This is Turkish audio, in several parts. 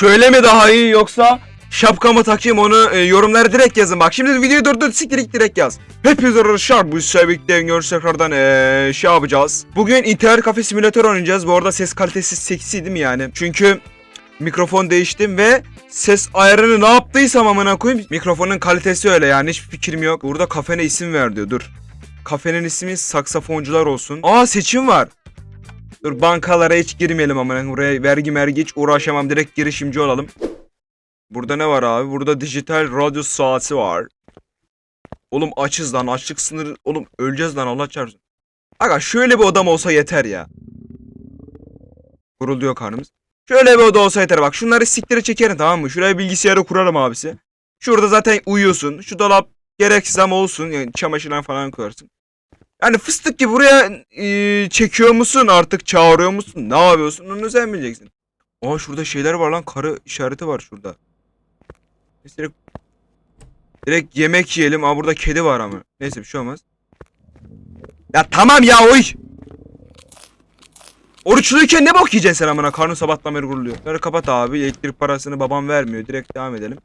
şöyle mi daha iyi yoksa şapkamı takayım onu e, yorumlara direkt yazın. Bak şimdi videoyu durdur siktir direkt yaz. Hepinize arkadaşlar bu sevdiklerim görüş tekrardan e, şey yapacağız. Bugün internet kafe simülatör oynayacağız. Bu arada ses kalitesi seksi değil mi yani? Çünkü mikrofon değiştim ve ses ayarını ne yaptıysam amına koyayım. Mikrofonun kalitesi öyle yani hiçbir fikrim yok. Burada kafene isim ver diyor dur. Kafenin ismi saksafoncular olsun. Aa seçim var. Dur bankalara hiç girmeyelim ama buraya vergi mergi hiç uğraşamam direkt girişimci olalım. Burada ne var abi? Burada dijital radyo saati var. Oğlum açız lan açlık sınırı. Oğlum öleceğiz lan Allah çarpsın. Aga şöyle bir odam olsa yeter ya. Kuruluyor karnımız. Şöyle bir oda olsa yeter bak. Şunları siktire çekerim tamam mı? Şuraya bilgisayarı kurarım abisi. Şurada zaten uyuyorsun. Şu dolap gereksiz ama olsun. Yani çamaşırlar falan koyarsın. Yani fıstık gibi buraya e, çekiyor musun artık çağırıyor musun ne yapıyorsun onu sen bileceksin. Aa şurada şeyler var lan karı işareti var şurada. Neyse, direkt, direkt yemek yiyelim. Aa burada kedi var ama. Neyse bir şey olmaz. Ya tamam ya oy. Oruçluyken ne bok yiyeceksin sen amına karnın sabahtan beri guruluyor. Bunları kapat abi elektrik parasını babam vermiyor direkt devam edelim.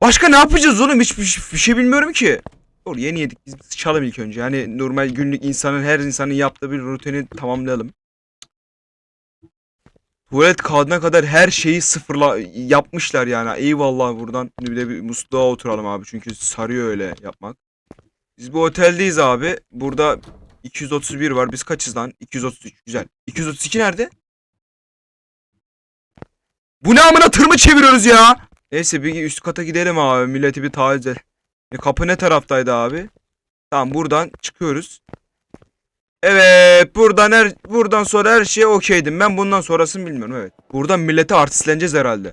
Başka ne yapacağız oğlum hiçbir bir şey bilmiyorum ki. Doğru yeni yedik biz sıçalım ilk önce. Hani normal günlük insanın her insanın yaptığı bir rutini tamamlayalım. Tuvalet kağıdına kadar her şeyi sıfırla yapmışlar yani. Eyvallah buradan. Bir de bir musluğa oturalım abi. Çünkü sarıyor öyle yapmak. Biz bu oteldeyiz abi. Burada 231 var. Biz kaçız lan? 233. Güzel. 232 nerede? Bu ne amına tır mı çeviriyoruz ya? Neyse bir üst kata gidelim abi. Milleti bir taciz edelim. E, kapı ne taraftaydı abi? Tamam buradan çıkıyoruz. Evet buradan her buradan sonra her şeye okeydim. Ben bundan sonrasını bilmiyorum evet. Buradan millete artistleneceğiz herhalde.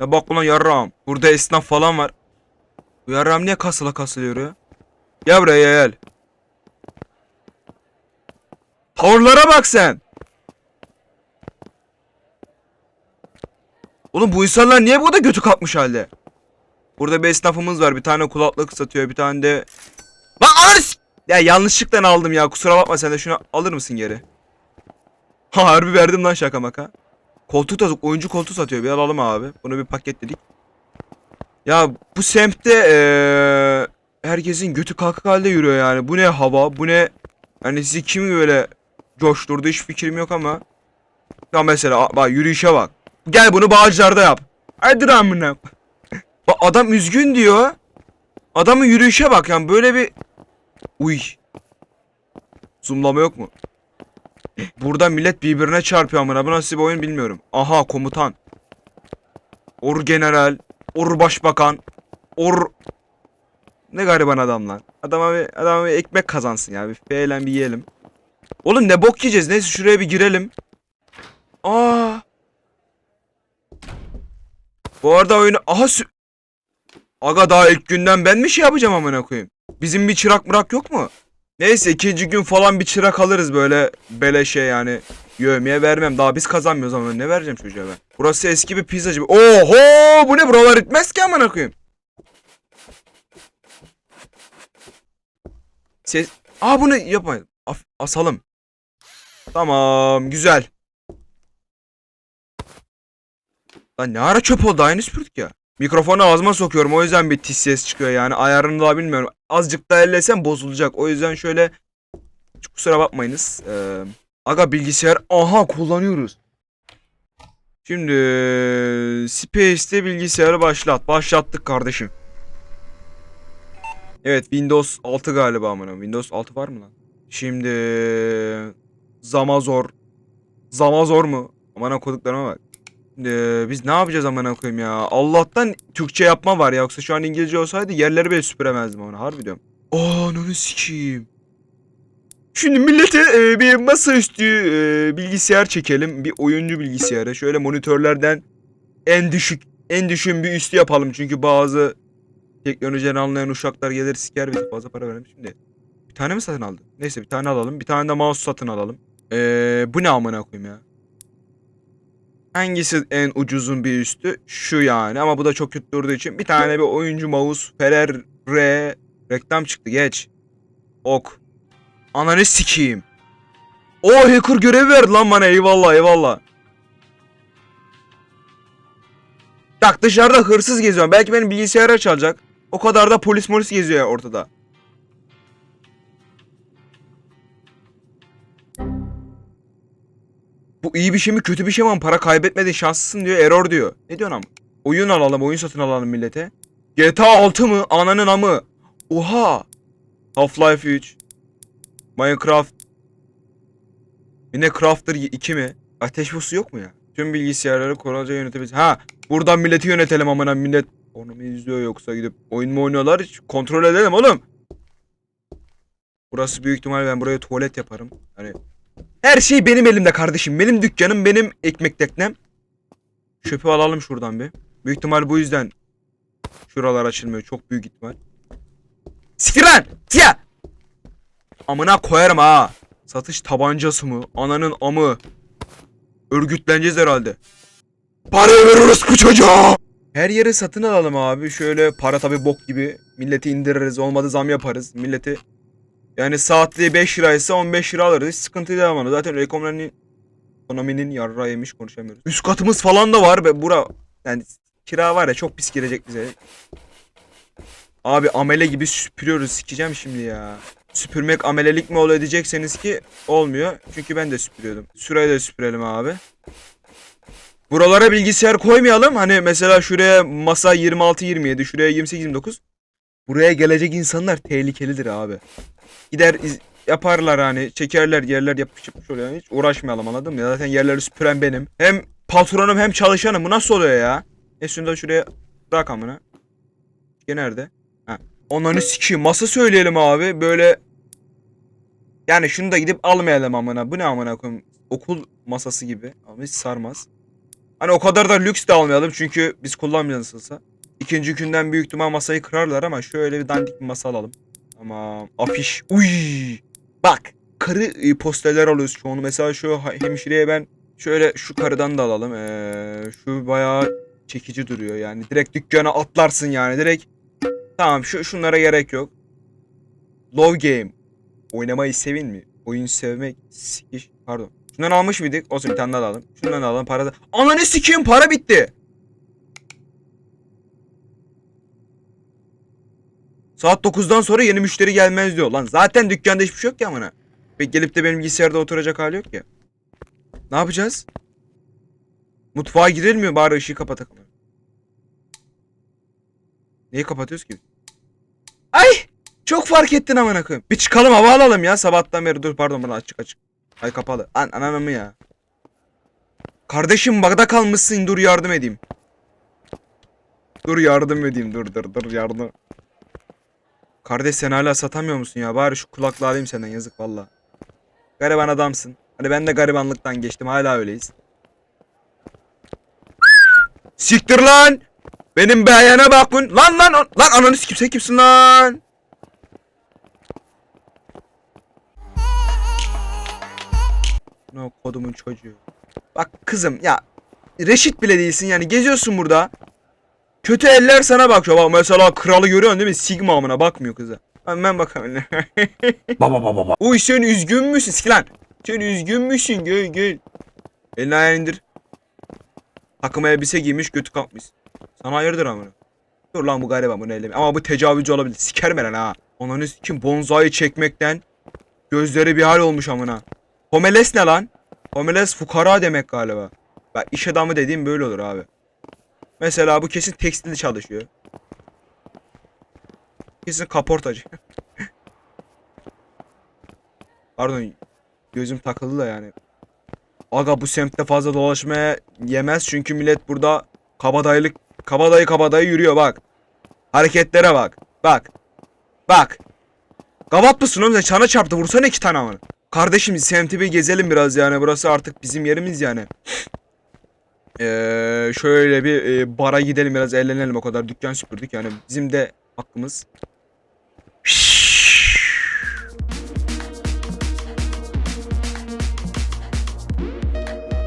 Ya bak ulan yarrağım. Burada esnaf falan var. Bu yarrağım niye kasıla kasılıyor ya? Gel buraya gel. Tavırlara bak sen. Oğlum bu insanlar niye burada götü kalkmış halde? Burada bir esnafımız var. Bir tane kulaklık satıyor. Bir tane de... Lan Ya yanlışlıkla aldım ya. Kusura bakma sen de şunu alır mısın geri? Ha harbi verdim lan şaka maka. Koltuk da oyuncu koltuğu satıyor. Bir alalım abi. Bunu bir paketledik. Ya bu semtte eee herkesin götü kalkık halde yürüyor yani. Bu ne hava? Bu ne? Yani sizi kim böyle coşturdu hiç fikrim yok ama. Ya mesela bak yürüyüşe bak. Gel bunu bağcılarda yap. Hadi amına. Bak adam üzgün diyor. Adamın yürüyüşe bak yani böyle bir... Uy. Zoomlama yok mu? Burada millet birbirine çarpıyor amına. Bu nasıl bir oyun bilmiyorum. Aha komutan. Or general. Or başbakan. Or... Ne gariban adam lan. Adama bir, adama bir ekmek kazansın ya. Bir feyle bir yiyelim. Oğlum ne bok yiyeceğiz. Neyse şuraya bir girelim. Aa. Bu arada oyunu... Aha sü- Aga daha ilk günden ben mi şey yapacağım amına koyayım? Bizim bir çırak mırak yok mu? Neyse ikinci gün falan bir çırak alırız böyle beleşe yani. Yövmeye vermem. Daha biz kazanmıyoruz ama ne vereceğim çocuğa ben? Burası eski bir pizzacı. Oho bu ne buralar itmez ki amına koyayım. Ses... Aa bunu yapmayın. Asalım. Tamam güzel. Lan ne ara çöp oldu aynı süpürdük ya. Mikrofonu ağzıma sokuyorum o yüzden bir tiz ses çıkıyor yani ayarını daha bilmiyorum. Azıcık da ellesem bozulacak o yüzden şöyle kusura bakmayınız. Ee, aga bilgisayar aha kullanıyoruz. Şimdi Space'te bilgisayarı başlat. Başlattık kardeşim. Evet Windows 6 galiba amına. Windows 6 var mı lan? Şimdi Zamazor. Zamazor mu? Amına koduklarıma bak. Ee, biz ne yapacağız amına koyayım ya? Allah'tan Türkçe yapma var ya. Yoksa şu an İngilizce olsaydı yerleri bile süpüremezdim onu. Harbi diyorum. Aa onu sikeyim. Şimdi millete e, bir masaüstü e, bilgisayar çekelim. Bir oyuncu bilgisayarı. Şöyle monitörlerden en düşük en düşün bir üstü yapalım. Çünkü bazı teknolojiden anlayan uşaklar gelir siker bizi. Fazla para verelim şimdi. Bir tane mi satın aldın? Neyse bir tane alalım. Bir tane de mouse satın alalım. Ee, bu ne amına koyayım ya? Hangisi en ucuzun bir üstü? Şu yani ama bu da çok kötü durduğu için bir tane bir oyuncu mouse Ferrer R reklam çıktı geç. Ok. Ananı sikeyim. O hacker görevi verdi lan bana eyvallah eyvallah. Bak dışarıda hırsız geziyor. Belki benim bilgisayara çalacak. O kadar da polis molis geziyor ortada. Bu iyi bir şey mi kötü bir şey mi para kaybetmedin şanslısın diyor error diyor. Ne diyorsun ama? Oyun alalım oyun satın alalım millete. GTA 6 mı? Ananın amı. Oha. Half-Life 3. Minecraft. Yine Crafter 2 mi? Ateş busu yok mu ya? Tüm bilgisayarları kolayca yönetebiliriz. Ha, buradan milleti yönetelim amına millet. Onu mu izliyor yoksa gidip oyun mu oynuyorlar? Hiç kontrol edelim oğlum. Burası büyük ihtimal ben buraya tuvalet yaparım. Hani her şey benim elimde kardeşim. Benim dükkanım, benim ekmek teknem. Çöpü alalım şuradan bir. Büyük ihtimal bu yüzden şuralar açılmıyor. Çok büyük ihtimal. Siktir lan! Siyah! Amına koyarım ha. Satış tabancası mı? Ananın amı. Örgütleneceğiz herhalde. Parayı veririz bu çocuğa. Her yeri satın alalım abi. Şöyle para tabi bok gibi. Milleti indiririz. Olmadı zam yaparız. Milleti yani saatliği 5 liraysa 15 lira alırız. Hiç sıkıntı değil ama zaten ekonominin ekonominin yarra yemiş konuşamıyoruz. Üst katımız falan da var be bura. Yani kira var ya çok pis girecek bize. Abi amele gibi süpürüyoruz. Sikeceğim şimdi ya. Süpürmek amelelik mi oluyor diyecekseniz ki olmuyor. Çünkü ben de süpürüyordum. Şurayı da süpürelim abi. Buralara bilgisayar koymayalım. Hani mesela şuraya masa 26-27, şuraya 28-29. Buraya gelecek insanlar tehlikelidir abi. Gider yaparlar hani çekerler yerler yapış yapış oluyor. Hiç uğraşmayalım anladın mı? Ya zaten yerleri süpüren benim. Hem patronum hem çalışanım. Bu nasıl oluyor ya? E şunu da şuraya bırak amına. Gene nerede? Ha. Onları sikeyim. Masa söyleyelim abi. Böyle yani şunu da gidip almayalım amına. Bu ne amına koyayım? Okul masası gibi. Ama hiç sarmaz. Hani o kadar da lüks de almayalım çünkü biz kullanmayacağız nasılsa. İkinci günden büyük ihtimal masayı kırarlar ama şöyle bir dandik bir masa alalım. Tamam. Afiş. Uy. Bak. Karı e, posterler alıyoruz çoğunu. Mesela şu hemşireye ben şöyle şu karıdan da alalım. Ee, şu bayağı çekici duruyor yani. Direkt dükkana atlarsın yani. Direkt Tamam şu şunlara gerek yok. Love game. Oynamayı sevin mi? Oyun sevmek sikiş. Pardon. Şundan almış mıydık? Olsun bir tane daha alalım. Şundan da alalım. Para da... Ananı sikeyim para bitti. Saat 9'dan sonra yeni müşteri gelmez diyor. Lan zaten dükkanda hiçbir şey yok ya amına. Ve gelip de benim bilgisayarda oturacak hali yok ya. Ne yapacağız? Mutfağa girilmiyor bari ışığı kapatalım. Neyi kapatıyoruz ki? Ay! Çok fark ettin amına koyayım. Bir çıkalım hava alalım ya sabahtan beri. Dur pardon bana açık açık. Ay kapalı. An ananı ya. Kardeşim bagda kalmışsın dur yardım edeyim. Dur yardım edeyim dur dur dur yardım. Kardeş sen hala satamıyor musun ya? Bari şu kulaklığı alayım senden yazık valla. Gariban adamsın. Hani ben de garibanlıktan geçtim hala öyleyiz. Siktir lan! Benim beğene bak bun. Lan lan lan lan ananı sikim sen kimsin lan? Ne kodumun çocuğu. Bak kızım ya reşit bile değilsin yani geziyorsun burada. Kötü eller sana bakıyor. Bak mesela kralı görüyorsun değil mi? Sigma amına bakmıyor kıza. Ben, ben bakalım. Baba baba baba. Uy sen üzgün müsün? Sik lan. Sen üzgün müsün? Gel gel. Elini ayağını indir. Takım elbise giymiş götü kalkmış. Sana hayırdır amına. Dur lan bu gariban bunu elleme. Ama bu tecavüzcü olabilir. Sikerim lan ha. Ananı sikim bonzai çekmekten gözleri bir hal olmuş amına. Homeles ne lan? Homeles fukara demek galiba. Bak iş adamı dediğim böyle olur abi. Mesela bu kesin tekstilde çalışıyor. Kesin kaportacı. Pardon gözüm takıldı da yani. Aga bu semtte fazla dolaşmaya yemez çünkü millet burada kabadayılık kabadayı kabadayı yürüyor bak. Hareketlere bak. Bak. Bak. Gavat mısın oğlum sen çana çarptı vursana iki tane ama. Kardeşim semti bir gezelim biraz yani burası artık bizim yerimiz yani. Ee, şöyle bir e, bara gidelim biraz eğlenelim o kadar dükkan süpürdük yani bizim de hakkımız.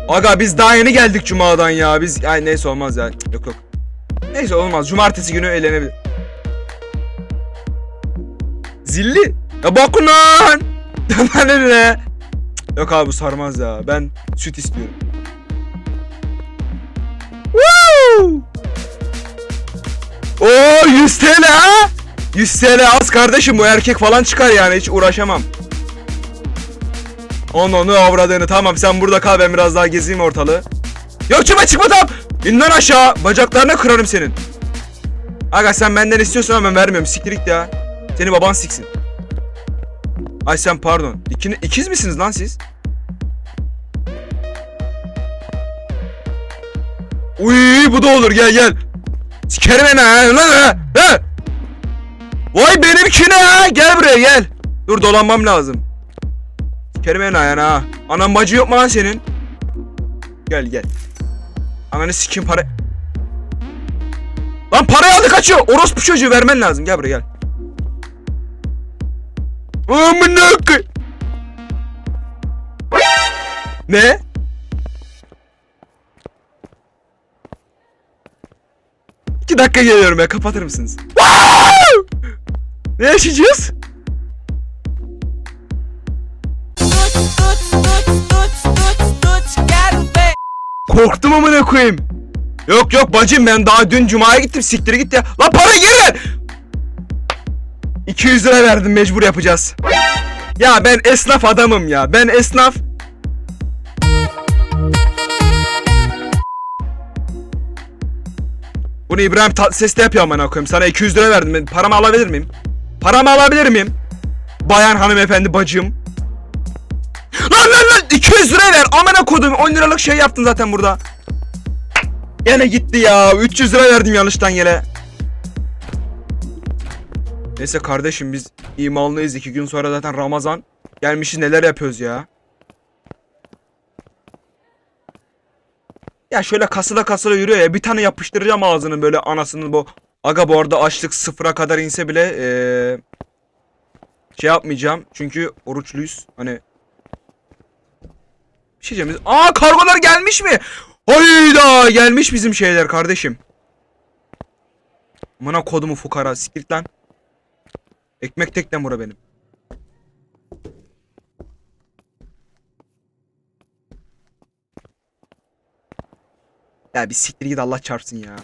Aga biz daha yeni geldik cumadan ya. Biz ay neyse olmaz ya. Yok yok. Neyse olmaz. Cumartesi günü eğlenebilir. Zilli. Ya bakın lan. Ne? Yok abi bu sarmaz ya. Ben süt istiyorum. Woo! 100 TL ha? 100 TL az kardeşim bu erkek falan çıkar yani hiç uğraşamam. Onu onu avradığını tamam sen burada kal ben biraz daha gezeyim ortalığı. Yok çıkma çıkma tamam. İn lan aşağı bacaklarına kırarım senin. Aga sen benden istiyorsan ama ben vermiyorum siktir git ya. Seni baban siksin. Ay sen pardon. İkini, ikiz misiniz lan siz? Uy bu da olur gel gel. Sikerim beni ha lan ha. ha. Vay benimki ne ha? Gel buraya gel. Dur dolanmam lazım. Sikerim beni ayağına ha. Anam bacı yok mu lan senin? Gel gel. Ananı sikim para. Lan parayı aldı kaçıyor. Orospu çocuğu vermen lazım. Gel buraya gel. Amına Ne? İki dakika geliyorum ya kapatır mısınız? Ne yaşayacağız? Korktum amına koyayım. Yok yok bacım ben daha dün cumaya gittim siktir git ya. Lan para geri ver. 200 lira verdim mecbur yapacağız. Ya ben esnaf adamım ya. Ben esnaf. Bunu İbrahim Tatlıses de yapıyor amına koyayım. Sana 200 lira verdim. Ben paramı alabilir miyim? Paramı alabilir miyim? Bayan hanımefendi bacım. Lan lan lan 200 lira ver. Amına kodum 10 liralık şey yaptın zaten burada. Gene gitti ya. 300 lira verdim yanlıştan yine. Neyse kardeşim biz imanlıyız. iki gün sonra zaten Ramazan. Gelmişiz neler yapıyoruz ya. Ya şöyle kasıla kasıla yürüyor ya. Bir tane yapıştıracağım ağzını böyle anasını bu. Aga bu arada açlık sıfıra kadar inse bile eee şey yapmayacağım. Çünkü oruçluyuz. Hani bir şey diyeceğim. Aa kargolar gelmiş mi? Hayda gelmiş bizim şeyler kardeşim. Amına kodumu fukara siktir lan. Ekmek teknem bura benim. Ya bir siktir git Allah çarpsın ya.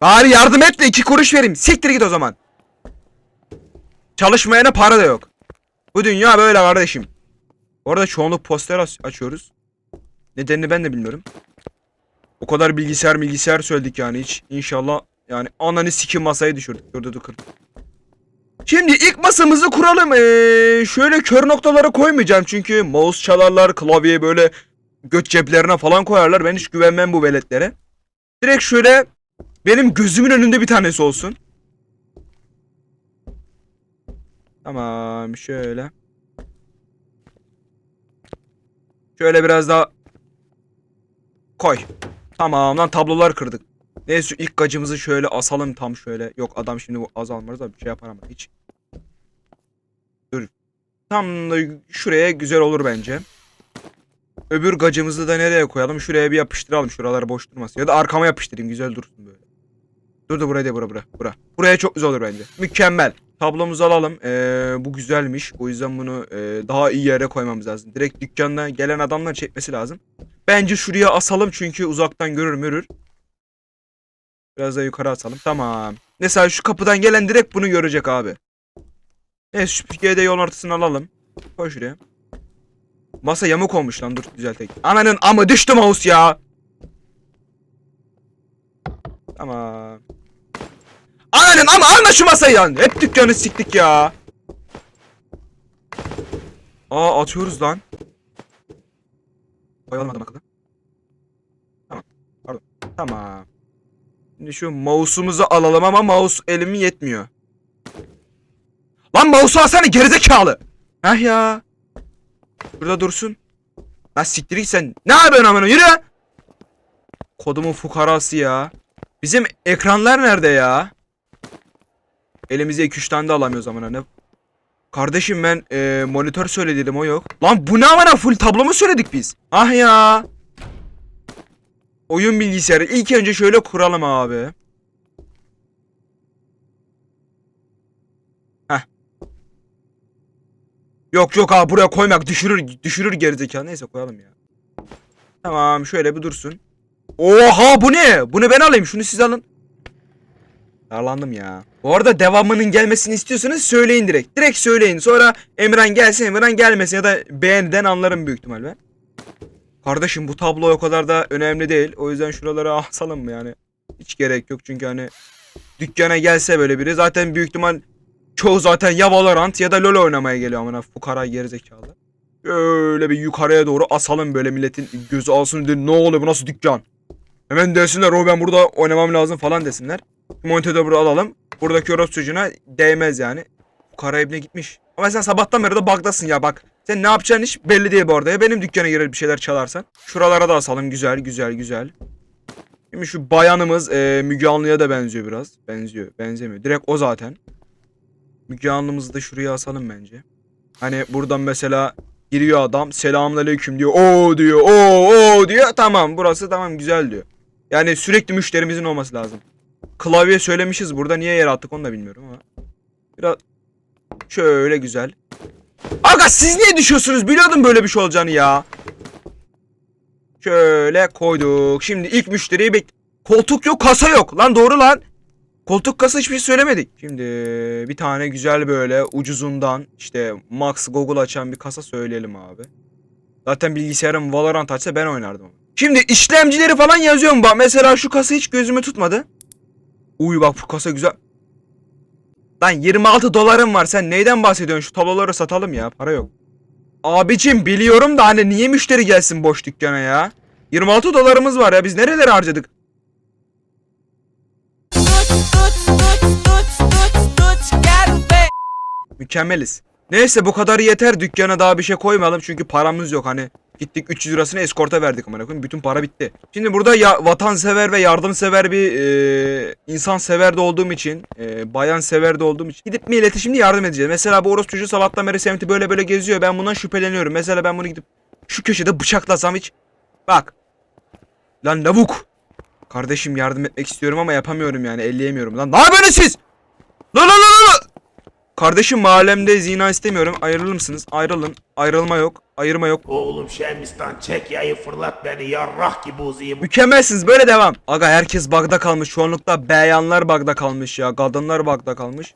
Bari yardım et de iki kuruş vereyim. Siktir git o zaman. Çalışmayana para da yok. Bu dünya böyle kardeşim. Bu arada çoğunluk poster aç- açıyoruz. Nedenini ben de bilmiyorum. O kadar bilgisayar bilgisayar söyledik yani hiç. İnşallah yani ananı sikim masayı düşürdük. Dur dur dur. kır. Şimdi ilk masamızı kuralım. Ee, şöyle kör noktaları koymayacağım çünkü mouse çalarlar, klavyeyi böyle göt ceplerine falan koyarlar. Ben hiç güvenmem bu veletlere. Direkt şöyle benim gözümün önünde bir tanesi olsun. Tamam şöyle. Şöyle biraz daha koy. Tamam lan tablolar kırdık. Neyse ilk gacımızı şöyle asalım tam şöyle. Yok adam şimdi bu azalmaz da bir şey yapar ama hiç. Dur. Tam da şuraya güzel olur bence. Öbür gacımızı da nereye koyalım? Şuraya bir yapıştıralım. Şuralar boş durmasın. Ya da arkama yapıştırayım. Güzel dursun böyle. Dur dur buraya de bura bura. Bura. Buraya çok güzel olur bence. Mükemmel. Tablomuzu alalım. Ee, bu güzelmiş. O yüzden bunu e, daha iyi yere koymamız lazım. Direkt dükkanda gelen adamlar çekmesi lazım. Bence şuraya asalım çünkü uzaktan görür mürür. Biraz da yukarı asalım. Tamam. Mesela şu kapıdan gelen direkt bunu görecek abi. Neyse şu pikeyi de yol ortasına alalım. Koy şuraya. Masa yamuk olmuş lan dur düzeltek. Ananın ama düştü mouse ya. Tamam. Ananın ama alma şu masayı lan. Hep dükkanı siktik ya. Aa atıyoruz lan. Koyalım akıllı. Tamam. Pardon. Tamam. Şimdi şu mouse'umuzu alalım ama mouse elimi yetmiyor. Lan mouse'u alsana gerizekalı. Heh ya. Burada dursun. Lan siktir sen. Ne yapıyorsun amına yürü. Kodumun fukarası ya. Bizim ekranlar nerede ya? Elimize 2-3 tane de alamıyoruz amına ne? Kardeşim ben e, monitör söyledim o yok. Lan bu ne amına full tablo mu söyledik biz? Ah ya. Oyun bilgisayarı ilk önce şöyle kuralım abi. Yok yok abi buraya koymak düşürür düşürür gerizekalı. Neyse koyalım ya. Tamam şöyle bir dursun. Oha bu ne? Bunu ben alayım şunu siz alın. Darlandım ya. Bu arada devamının gelmesini istiyorsanız söyleyin direkt. Direkt söyleyin. Sonra Emran gelsin Emran gelmesin ya da beğeniden anlarım büyük ihtimal ben. Kardeşim bu tablo o kadar da önemli değil. O yüzden şuraları asalım mı yani? Hiç gerek yok çünkü hani dükkana gelse böyle biri zaten büyük ihtimal çoğu zaten ya Valorant ya da LoL oynamaya geliyor amına fukara gerizekalı. Öyle bir yukarıya doğru asalım böyle milletin gözü alsın de ne oluyor bu nasıl dükkan? Hemen desinler o ben burada oynamam lazım falan desinler. Monitörü burada alalım. Buradaki Europe çocuğuna değmez yani. Kara ibne gitmiş. Ama sen sabahtan beri de bug'dasın ya bak. Sen ne yapacağın hiç belli değil bu arada. Ya benim dükkana girer bir şeyler çalarsan. Şuralara da asalım. Güzel güzel güzel. Şimdi şu bayanımız e, Müge Anlı'ya da benziyor biraz. Benziyor. Benzemiyor. Direkt o zaten. Müge Anlı'mızı da şuraya asalım bence. Hani buradan mesela giriyor adam. Selamünaleyküm diyor. Oo diyor. Oo oo diyor. Tamam burası tamam güzel diyor. Yani sürekli müşterimizin olması lazım. Klavye söylemişiz burada. Niye yer attık onu da bilmiyorum ama. Biraz şöyle güzel. Aga siz niye düşüyorsunuz? Biliyordum böyle bir şey olacağını ya. Şöyle koyduk. Şimdi ilk müşteriyi bek... Koltuk yok, kasa yok. Lan doğru lan. Koltuk kasa hiçbir şey söylemedik. Şimdi bir tane güzel böyle ucuzundan işte Max Google açan bir kasa söyleyelim abi. Zaten bilgisayarım Valorant açsa ben oynardım. Şimdi işlemcileri falan yazıyorum bak. Mesela şu kasa hiç gözümü tutmadı. Uy bak bu kasa güzel. Lan 26 dolarım var. Sen neyden bahsediyorsun? Şu tabloları satalım ya. Para yok. Abicim biliyorum da hani niye müşteri gelsin boş dükkana ya? 26 dolarımız var ya. Biz nerelere harcadık? Mükemmeliz. Neyse bu kadar yeter. Dükkana daha bir şey koymayalım çünkü paramız yok. Hani gittik 300 lirasını eskorta verdik amına. Bütün para bitti. Şimdi burada ya vatansever ve yardımsever bir e, insan sever de olduğum için, e, bayan sever de olduğum için gidip millete şimdi yardım edeceğiz. Mesela bu orospu çocuğu sabahtan beri semti böyle böyle geziyor. Ben bundan şüpheleniyorum. Mesela ben bunu gidip şu köşede bıçaklasam hiç. Bak. Lan lavuk. Kardeşim yardım etmek istiyorum ama yapamıyorum yani. Elleyemiyorum. Lan ne yapıyorsunuz siz? Lan lan lan lan. Kardeşim mahallemde zina istemiyorum. Ayrılır mısınız? Ayrılın. Ayrılma yok. Ayırma yok. Oğlum Şemistan çek yayı fırlat beni yarrah gibi uzayım. Mükemmelsiniz. Böyle devam. Aga herkes bagda kalmış. Çoğunlukla beyanlar bagda kalmış ya. Kadınlar bagda kalmış.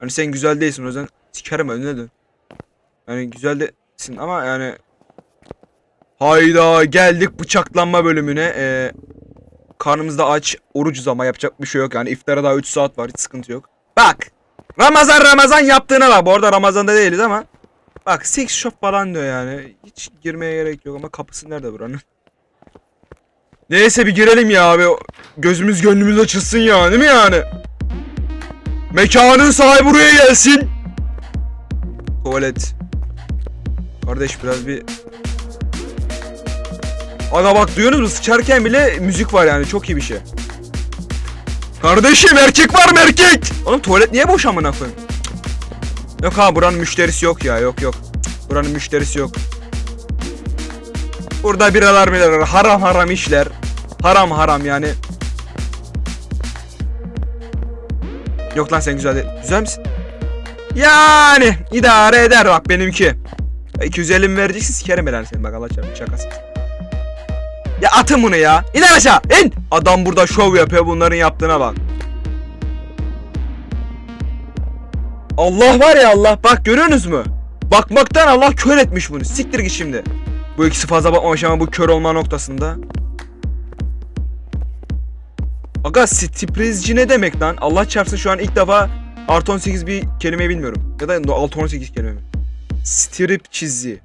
Hani sen güzel değilsin o yüzden sikerim önüne dön. Yani güzel değilsin ama yani Hayda geldik bıçaklanma bölümüne. Ee, karnımız da aç. Orucuz ama yapacak bir şey yok. Yani iftara daha 3 saat var. Hiç sıkıntı yok. Bak. Ramazan Ramazan yaptığına bak. Bu arada Ramazan'da değiliz ama. Bak six shop falan diyor yani. Hiç girmeye gerek yok ama kapısı nerede buranın? Neyse bir girelim ya abi. Gözümüz gönlümüz açılsın ya değil mi yani? Mekanın sahibi buraya gelsin. Tuvalet. Kardeş biraz bir... Aga bak duyuyorsunuz mu? Sıçarken bile müzik var yani çok iyi bir şey. Kardeşim erkek var mı erkek? Oğlum tuvalet niye boş amına koyayım? Yok ha buranın müşterisi yok ya yok yok. Buranın müşterisi yok. Burada biralar biralar haram haram işler. Haram haram yani. Yok lan sen güzel değil. Güzel misin? Yani idare eder bak benimki. 250 mi vereceksin sikerim ben seni bak Allah çarpsın şakası. Ya atın bunu ya. İn aşağı in. Adam burada şov yapıyor bunların yaptığına bak. Allah var ya Allah bak görüyorsunuz mu? Bakmaktan Allah kör etmiş bunu. Siktir git şimdi. Bu ikisi fazla bakmamış ama bu kör olma noktasında. Aga striprizci ne demek lan? Allah çarpsın şu an ilk defa artı 18 bir kelime bilmiyorum. Ya da altı 18 kelime mi? Stripçizi.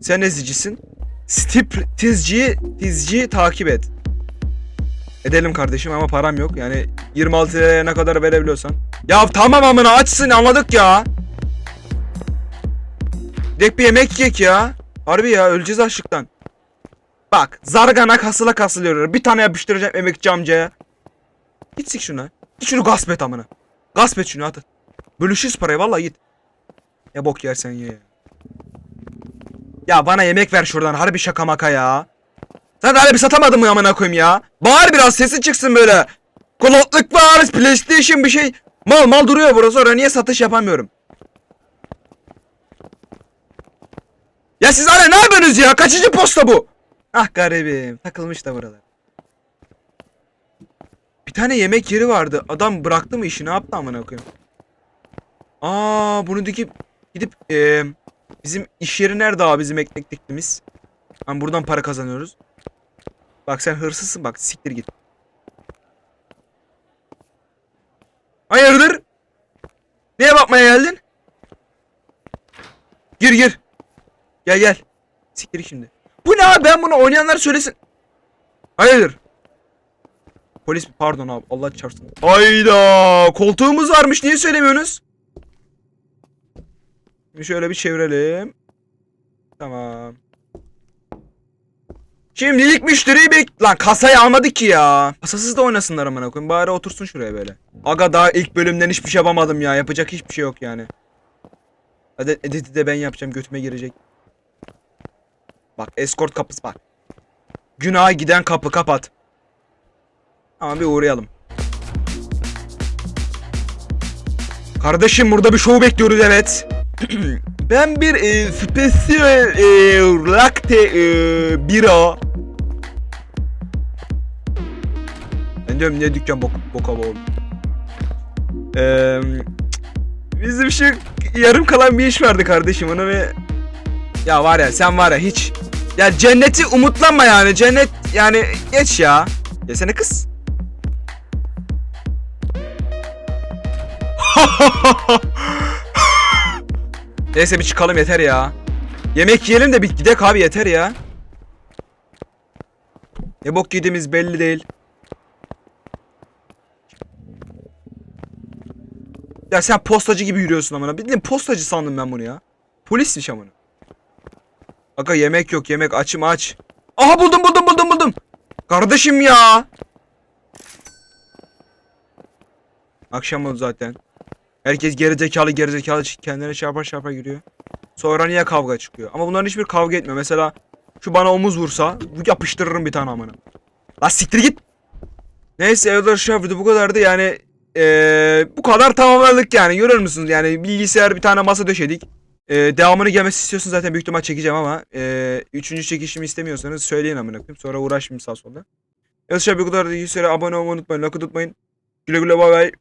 Sen ne zicisin? Striptizci, tizci takip et. Edelim kardeşim ama param yok. Yani 26 liraya ne kadar verebiliyorsan. Ya tamam amına açsın anladık ya. Direkt bir yemek yiyek ya. Harbi ya öleceğiz açlıktan. Bak zargana kasıla kasılıyor. Bir tane yapıştıracağım emekçi amcaya. Git sik şuna. Git şunu gasp et amına. Gasp et şunu at. Bölüşürüz parayı vallahi git. Ya bok yersen ye. Ya bana yemek ver şuradan harbi şaka maka ya. Sen de bir satamadın mı amına koyayım ya? Bağır biraz sesi çıksın böyle. Kulaklık var, PlayStation bir şey. Mal mal duruyor burası oraya niye satış yapamıyorum? Ya siz hala ne yapıyorsunuz ya? Kaçıncı posta bu? Ah garibim takılmış da buralar. Bir tane yemek yeri vardı. Adam bıraktı mı işi? Ne yaptı amına koyayım? Aa bunu dikip gidip eee, bizim iş yeri nerede abi bizim ekmek diktiğimiz? Hani buradan para kazanıyoruz. Bak sen hırsızsın bak siktir git. Hayırdır? Neye bakmaya geldin? Gir gir. Gel gel. Siktir şimdi. Bu ne abi ben bunu oynayanlar söylesin. Hayırdır? Polis pardon abi Allah çarpsın. Hayda koltuğumuz varmış niye söylemiyorsunuz? Şöyle bir çevirelim. Tamam. Şimdilik müşteriyi bek... Lan kasayı almadık ki ya. Kasasız da oynasınlar amına koyayım. Bari otursun şuraya böyle. Aga daha ilk bölümden hiçbir şey yapamadım ya. Yapacak hiçbir şey yok yani. Hadi editi de ben yapacağım. Götüme girecek. Bak escort kapısı bak. Günaha giden kapı kapat. Ama bir uğrayalım. Kardeşim burada bir show bekliyoruz evet. ben bir e, spesiyel e, latte e, bira. Ben diyorum ne dükkan bok, boka bol. Eee bizim şu yarım kalan bir iş vardı kardeşim onu ve ya var ya sen var ya hiç ya cenneti umutlanma yani cennet yani geç ya. Yesene kız. Neyse bir çıkalım yeter ya. Yemek yiyelim de bir gidek abi yeter ya. Ne bok yediğimiz belli değil. Ya sen postacı gibi yürüyorsun amına. Bildiğin postacı sandım ben bunu ya. Polismiş amına. Aga yemek yok yemek açım aç. Aha buldum buldum buldum buldum. Kardeşim ya. Akşam oldu zaten. Herkes gerizekalı gerizekalı kendine çarpar çarpar giriyor. Sonra niye kavga çıkıyor? Ama bunların hiçbir kavga etmiyor. Mesela şu bana omuz vursa yapıştırırım bir tane amına. La siktir git. Neyse Elder Sheffield bu kadardı yani eee, bu kadar tamamladık yani görüyor musunuz yani bilgisayar bir tane masa döşedik. Eee, devamını gelmesi istiyorsun zaten büyük ihtimal çekeceğim ama eee, üçüncü çekişimi istemiyorsanız söyleyin amına koyayım sonra uğraşmayayım sağ solda. Sheffield bu kadardı. 100 abone olmayı unutmayın. Like unutmayın. Güle güle bay bay.